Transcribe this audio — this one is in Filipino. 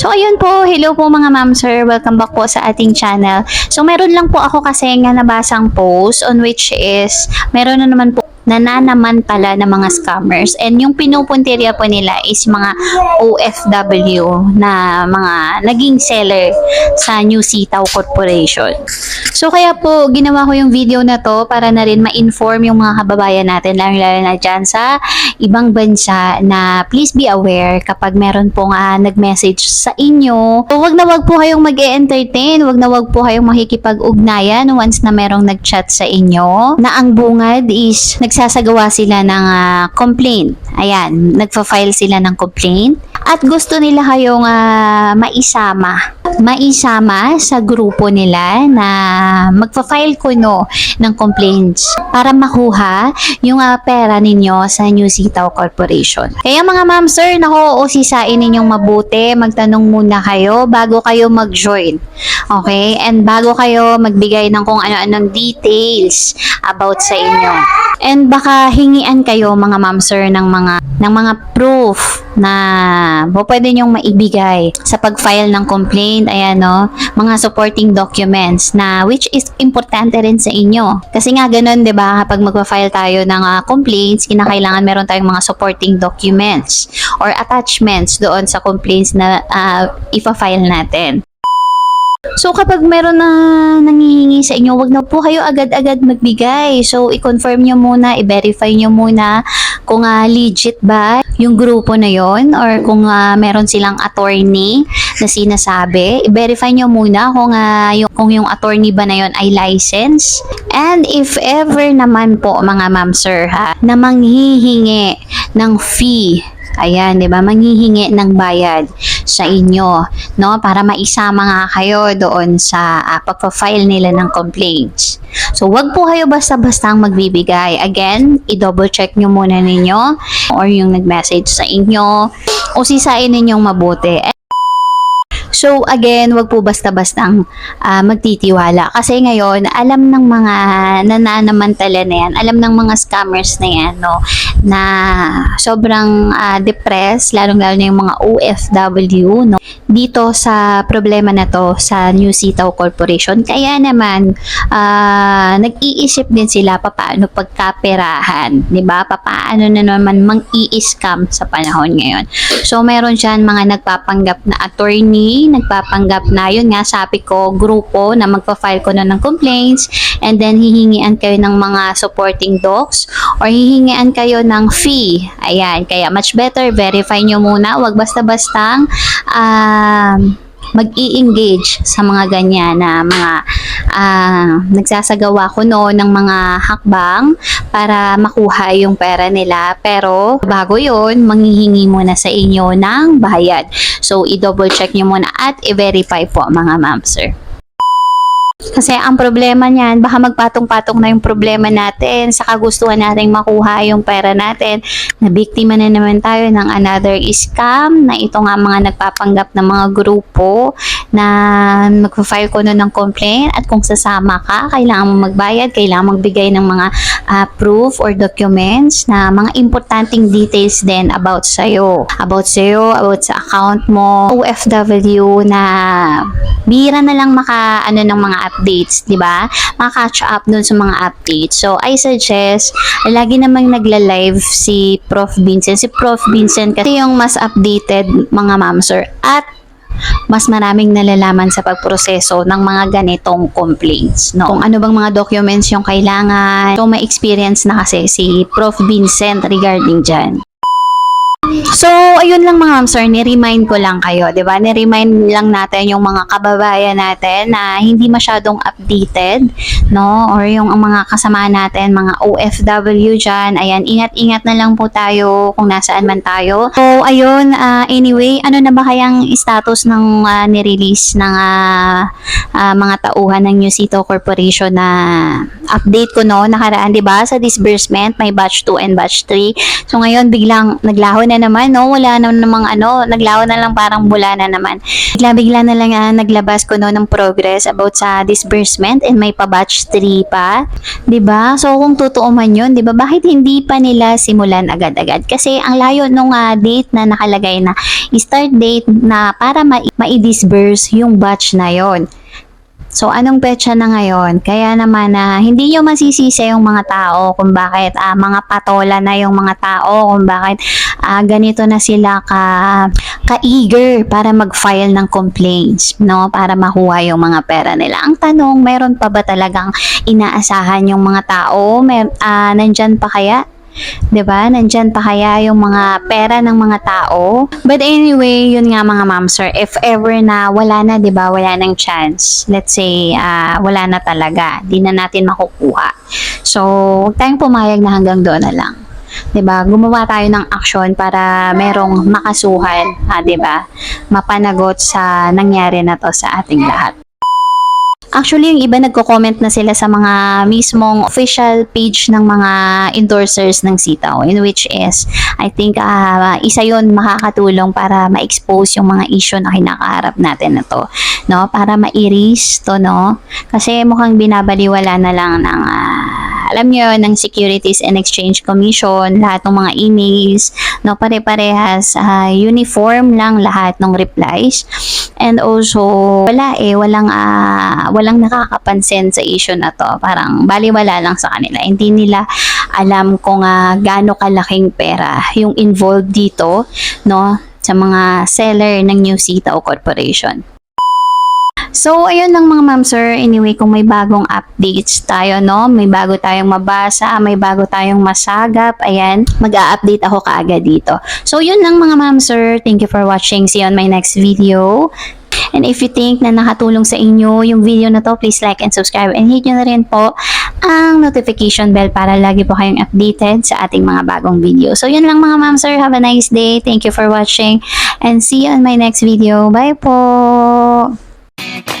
So ayun po, hello po mga ma'am sir, welcome back po sa ating channel. So meron lang po ako kasi nga nabasang post on which is meron na naman po nananamantala ng mga scammers and yung pinupuntirya po nila is mga OFW na mga naging seller sa New Sitaw Corporation. So kaya po ginawa ko yung video na to para na rin ma-inform yung mga kababayan natin lalo lalo na dyan sa ibang bansa na please be aware kapag meron pong ah, nag-message sa inyo. So, wag na wag po kayong mag entertain wag na wag po kayong makikipag-ugnayan once na merong nag-chat sa inyo na ang bungad is nagsasagawa sila ng ah, complaint. Ayan, nagfa-file sila ng complaint at gusto nila kayong ah, maisama maisama sa grupo nila na magfa-file kuno ng complaints para makuha yung ah, pera ninyo sa New Sitaw Corporation. Kaya mga ma'am sir, nako usisain ninyong mabuti, magtanong muna kayo bago kayo mag-join. Okay? And bago kayo magbigay ng kung ano-anong details about sa inyo. And baka hingian kayo mga ma'am sir ng mga ng mga proof na po pwede nyong maibigay sa pag-file ng complaint, ayan no, mga supporting documents na which is importante rin sa inyo. Kasi nga ganun, 'di ba, kapag magpa-file tayo ng ah, complaints, kinakailangan meron tayong mga supporting documents or attachments doon sa complaints na ah, ipa-file natin. So kapag meron na nangihingi sa inyo, wag na po kayo agad-agad magbigay. So i-confirm nyo muna, i-verify nyo muna kung ah, legit ba yung grupo na yon or kung ah, meron silang attorney na sinasabi. I-verify nyo muna kung, ah, yung, kung yung attorney ba na yon ay license. And if ever naman po mga ma'am sir ha, na manghihingi ng fee Ayan, 'di ba? Manghihingi ng bayad sa inyo, no? Para maisama nga kayo doon sa uh, pagpa-file nila ng complaints. So, wag po kayo basta-bastang magbibigay. Again, i-double check nyo muna ninyo or yung nag-message sa inyo o sisain ninyong mabuti. So again, wag po basta-bastang ah, magtitiwala. Kasi ngayon, alam ng mga nananamantala na yan, alam ng mga scammers na yan, no, na sobrang ah, depressed, lalong-lalo na yung mga OFW, no, dito sa problema na to sa New Sitaw Corporation. Kaya naman, ah, nag-iisip din sila paano pagkaperahan, di ba? Paano na naman mang-i-scam sa panahon ngayon. So, meron dyan mga nagpapanggap na attorney, nagpapanggap na, yun nga, sabi ko, grupo na magpa-file ko na ng complaints, and then hihingian kayo ng mga supporting docs, or hihingian kayo ng fee. Ayan, kaya much better, verify nyo muna, wag basta-bastang, um, mag-i-engage sa mga ganyan na mga ah, nagsasagawa ko no ng mga hakbang para makuha yung pera nila. Pero bago yon manghihingi muna sa inyo ng bayad. So, i-double check nyo muna at i-verify po mga ma'am sir. Kasi ang problema niyan, baka magpatong-patong na yung problema natin sa kagustuhan nating makuha yung pera natin. Na biktima na naman tayo ng another scam na ito nga mga nagpapanggap ng mga grupo na magpa-file ko na ng complaint at kung sasama ka, kailangan mo magbayad, kailangan magbigay ng mga ah, proof or documents na mga importanting details din about sa'yo. About sa'yo, about sa account mo, OFW na bira na lang maka ano ng mga updates, 'di ba? Maka-catch up dun sa mga updates. So I suggest lagi namang nagla-live si Prof Vincent. Si Prof Vincent kasi yung mas updated mga ma'am sir at mas maraming nalalaman sa pagproseso ng mga ganitong complaints. No? Kung ano bang mga documents yung kailangan. So, may experience na kasi si Prof. Vincent regarding dyan. So, ayun lang mga sir, ni-remind ko lang kayo, 'di ba? Ni-remind lang natin yung mga kababayan natin na hindi masyadong updated, no? Or yung mga kasama natin, mga OFW diyan. Ayan, ingat-ingat na lang po tayo kung nasaan man tayo. So, ayun, ah, anyway, ano na ba kayang status ng ah, ni-release ng ah, ah, mga tauhan ng New Sito Corporation na update ko no nakaraan, 'di ba? Sa disbursement, may batch 2 and batch 3. So ngayon biglang naglaho na naman naman, no? Wala na namang ano, naglaho na lang parang bula na naman. Bigla-bigla na lang ah, naglabas ko no ng progress about sa disbursement and may pa-batch 3 pa. 'Di ba? So kung totoo man 'yun, 'di ba? Bakit hindi pa nila simulan agad-agad? Kasi ang layo nung ah, date na nakalagay na start date na para ma- ma-disburse yung batch na 'yon. So, anong petsa na ngayon? Kaya naman na hindi nyo masisisi yung mga tao kung bakit ah, mga patola na yung mga tao, kung bakit ah, ganito na sila ka, ka-eager para mag-file ng complaints, no? Para makuha yung mga pera nila. Ang tanong, meron pa ba talagang inaasahan yung mga tao? Mer ah, nandyan pa kaya? 'Di ba? Nandyan pa kaya yung mga pera ng mga tao? But anyway, yun nga mga ma'am sir, if ever na wala na, 'di ba? Wala nang chance. Let's say ah, wala na talaga. Di na natin makukuha. So, huwag tayong pumayag na hanggang doon na lang. 'Di ba? Gumawa tayo ng aksyon para merong makasuhan, ha, 'di ba? Mapanagot sa nangyari na to sa ating lahat. Actually, yung iba nagko-comment na sila sa mga mismong official page ng mga endorsers ng sitaw in which is, I think, ah, isa yon makakatulong para ma-expose yung mga issue na kinakaharap natin na to. No? Para ma-erase to, no? Kasi mukhang binabaliwala na lang ng, ah, alam nyo, ng Securities and Exchange Commission, lahat ng mga emails, no? Pare-parehas, ah, uniform lang lahat ng replies. And also, wala eh, walang, ah, walang nakakapansin sa issue na to. Parang baliwala lang sa kanila. Hindi nila alam kung ah, gaano kalaking pera yung involved dito, no? Sa mga seller ng New Sitaw Corporation. So, ayun lang mga ma'am sir. Anyway, kung may bagong updates tayo, no? May bago tayong mabasa, may bago tayong masagap, ayan, mag-a-update ako kaagad dito. So, yun lang mga ma'am sir. Thank you for watching. See you on my next video. And if you think na nakatulong sa inyo yung video na to, please like and subscribe and hit nyo na rin po ang notification bell para lagi po kayong updated sa ating mga bagong video. So, yun lang mga ma'am sir. Have a nice day. Thank you for watching and see you on my next video. Bye po! Thank you.